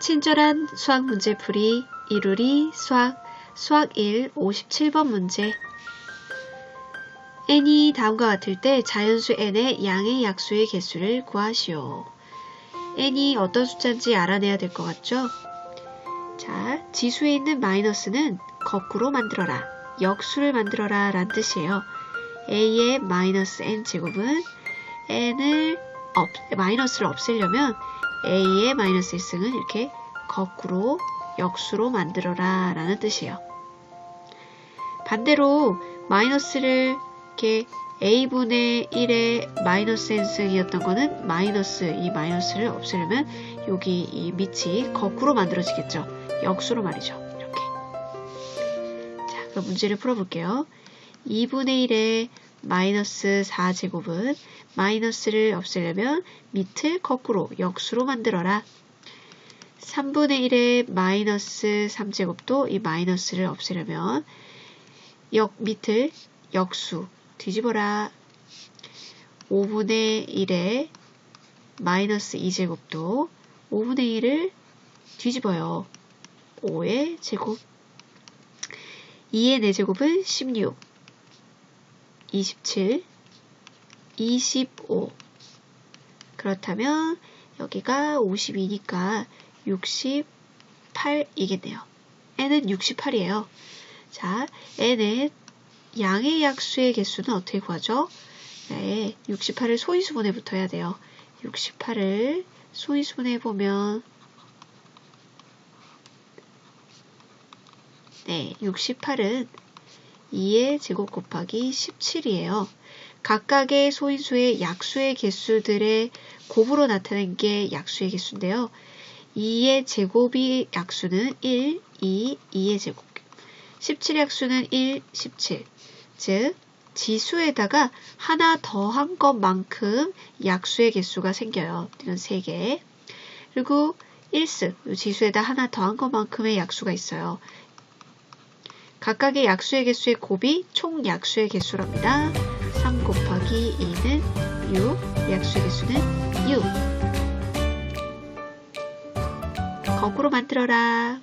친절한 수학 문제풀이 이루리 수학 수학 1 57번 문제 n이 다음과 같을 때 자연수 n의 양의 약수의 개수를 구하시오. n이 어떤 숫자인지 알아내야 될 것 같죠? 자, 지수에 있는 마이너스는 거꾸로 만들어라. 역수를 만들어라 라는 뜻이에요. a의 마이너스 n 제곱은 n을 없, 마이너스를 없애려면 a의 마이너스 1승은 이렇게 거꾸로 역수로 만들어라 라는 뜻이에요. 반대로 마이너스를 이렇게 a분의 1의 마이너스 n승이었던 거는 마이너스 이 마이너스를 없애려면 여기 이 밑이 거꾸로 만들어지겠죠. 역수로 말이죠. 이렇게. 자, 그럼 문제를 풀어볼게요. 2분의 1의 마이너스 4제곱은 마이너스를 없애려면 밑을 거꾸로 역수로 만들어라. 3분의 1의 마이너스 3제곱도 이 마이너스를 없애려면 역 밑을 역수 뒤집어라. 5분의 1의 마이너스 2제곱도 5분의 1을 뒤집어요. 5의 제곱 2의 4제곱은 16 27 25 그렇다면 여기가 52니까 68이겠네요. n은 68이에요. 자, n의 양의 약수의 개수는 어떻게 구하죠? 네, 68을 소인수분해 붙어야 돼요. 68을 소인수분해 보면 네, 68은 2의 제곱 곱하기 17이에요. 각각의 소인수의 약수의 개수들의 곱으로 나타낸 게 약수의 개수인데요. 2의 제곱이 약수는 1, 2, 2의 제곱. 17 약수는 1, 17. 즉, 지수에다가 하나 더한 것만큼 약수의 개수가 생겨요. 이런 3개. 그리고 1승, 지수에다 하나 더한 것만큼의 약수가 있어요. 각각의 약수의 개수의 곱이 총 약수의 개수랍니다. 3 곱하기 2는 6, 약수의 개수는 6. 거꾸로 만들어라.